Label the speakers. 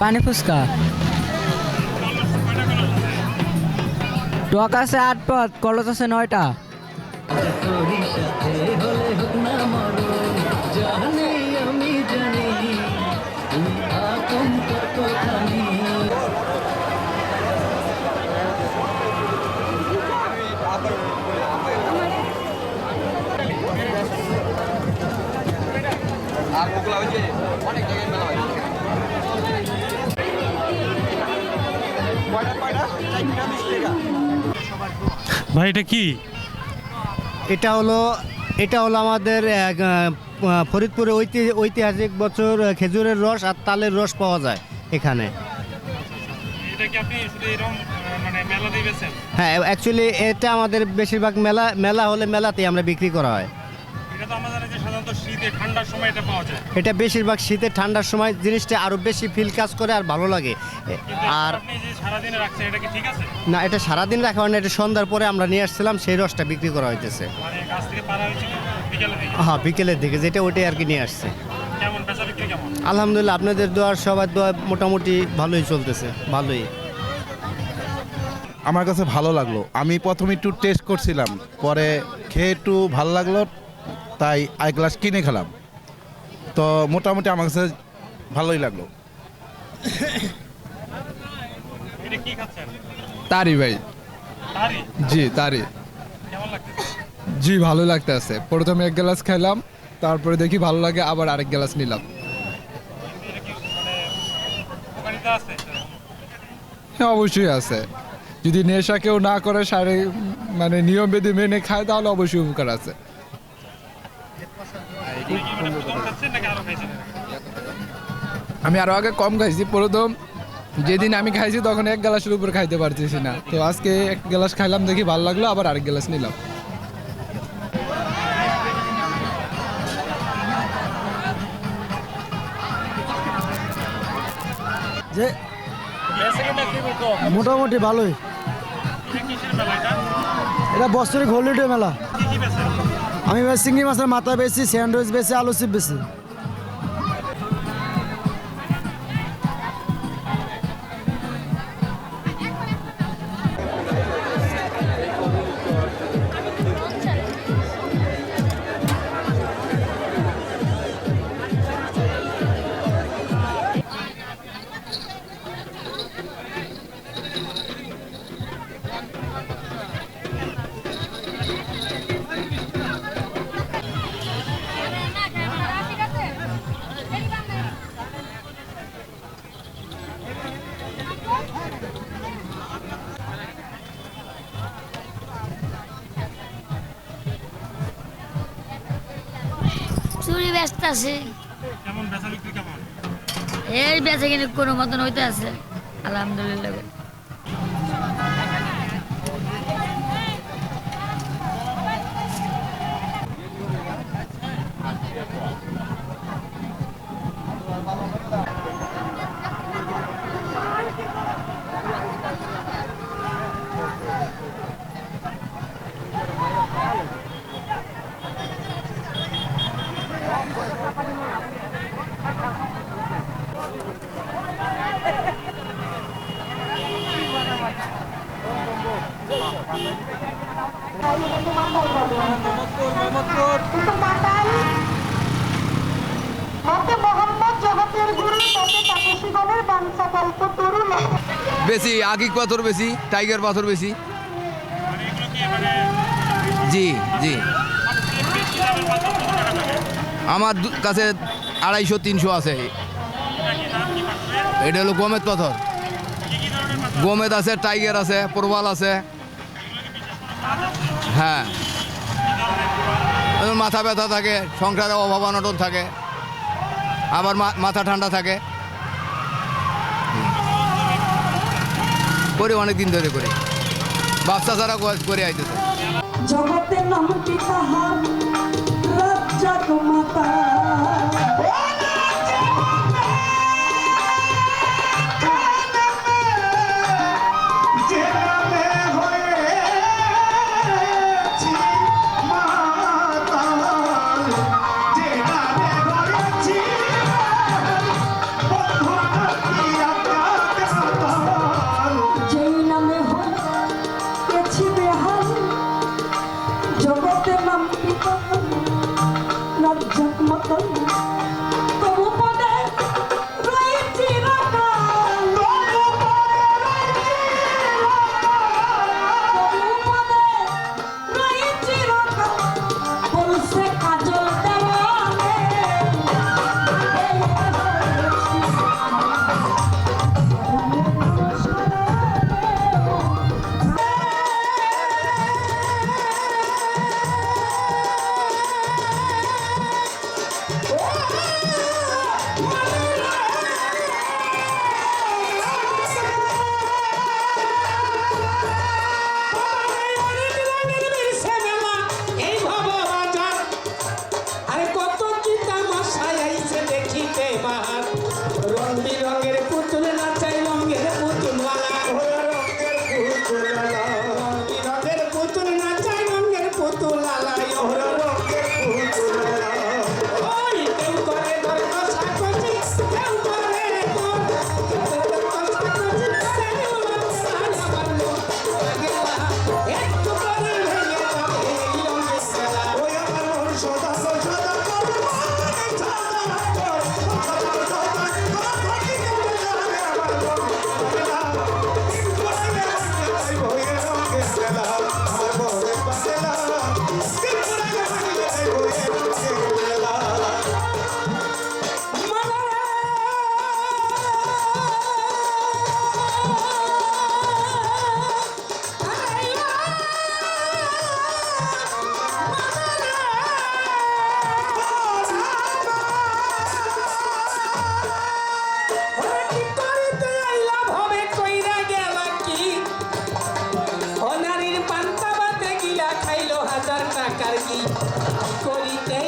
Speaker 1: পানি ফুচকা। টক আছে আট পথ কলস আছে নয়টা।
Speaker 2: ভাই এটা কি?
Speaker 3: এটা হলো এটা হলো আমাদের ফরিদপুরে ঐতিহাসিক বছর খেজুরের রস আর তালের রস পাওয়া যায় এখানে।
Speaker 2: মানে
Speaker 3: হ্যাঁ অ্যাকচুয়ালি এটা আমাদের বেশিরভাগ মেলা মেলা হলে মেলাতেই আমরা বিক্রি করা হয়।
Speaker 2: এটা তো আমাদের যে সাধারণত শীতে ঠান্ডার সময় এটা পাওয়া যায়।
Speaker 3: এটা বেশিরভাগ শীতে ঠান্ডার সময় জিনিসটা আরও বেশি ফিল কাজ করে আর ভালো লাগে। আর
Speaker 2: আপনি যে সারাদিনে রাখছেন এটা কি ঠিক আছে?
Speaker 3: না এটা সারাদিন রাখা হয় না এটা সন্ধ্যার পরে আমরা নিয়ে আসছিলাম সেই রসটা বিক্রি করা হইতেছে।
Speaker 2: মানে গাছ থেকে পারা হয়েছে
Speaker 3: হ্যাঁ বিকেলের দিকে যেটা ওটাই আর কি নিয়ে আসছে। আলহামদুলিল্লাহ আপনাদের দোয়ার সবার দোয়া মোটামুটি ভালোই চলতেছে ভালোই।
Speaker 4: আমার কাছে ভালো লাগল। আমি প্রথমে একটু টেস্ট করছিলাম পরে খেয়ে একটু ভালো লাগল তাই আই গ্লাস কিনে খেলাম। তো মোটামুটি আমার কাছে ভালোই লাগল।
Speaker 5: তারি ভাই। জি তারি জি ভালো লাগতেছে। প্রথমে এক গ্লাস খেলাম, তারপরে দেখি ভালো লাগে, আবার আরেক গ্লাস নিলাম।
Speaker 2: আছে
Speaker 5: হ্যাঁ অবশ্যই আছে। যদি নেশা কেউ না করে সারে মানে নিয়ম বেঁধে মেনে খায়, তাহলে অবশ্যই উপকার আছে
Speaker 2: আপনি কি মানে প্রথম খাচ্ছেন নাকি আরও খাইছেন
Speaker 5: আমি আরও আগে কম খাইছি প্রথম যেদিন আমি খাইছি তখন এক গ্লাসের উপর খাইতে পারতেছি না। তো আজকে এক গ্লাস খাইলাম দেখি ভালো লাগল আবার আরেক গ্লাস নিলাম।
Speaker 3: যে মোটামুটি ভালোই।
Speaker 2: এটা
Speaker 3: বছরের হলিডে মেলা। আমি এবার চিংড়ি মাছের মাথা বেশি স্যান্ডউইচ বেশি আলু চিপ বেশি
Speaker 6: আছে। এই বেচা কিনে কোনো মতন হইতে আছে। আলহামদুলিল্লাহ।
Speaker 7: বেশি আকিক পাথর বেশি, টাইগার পাথর বেশি। জি জি। আমার কাছে আড়াইশো, তিনশো আছে।
Speaker 2: এটা
Speaker 7: হলো গোমেদ পাথর। গোমেদ আছে, টাইগার আছে, প্রবাল আছে। হ্যাঁ। মাথা ব্যথা থাকে, সংসারে অভাব অনটন থাকে, আবার মাথা ঠান্ডা থাকে। করি অনেক দিন ধরে করি। বাচ্চা ছাড়া করে আইতেছে।
Speaker 8: জগতের তাহার Yanacak makarna বাড়ির পান্তা বাতে গিলা খাইলো হাজার টাকার কি? করিতে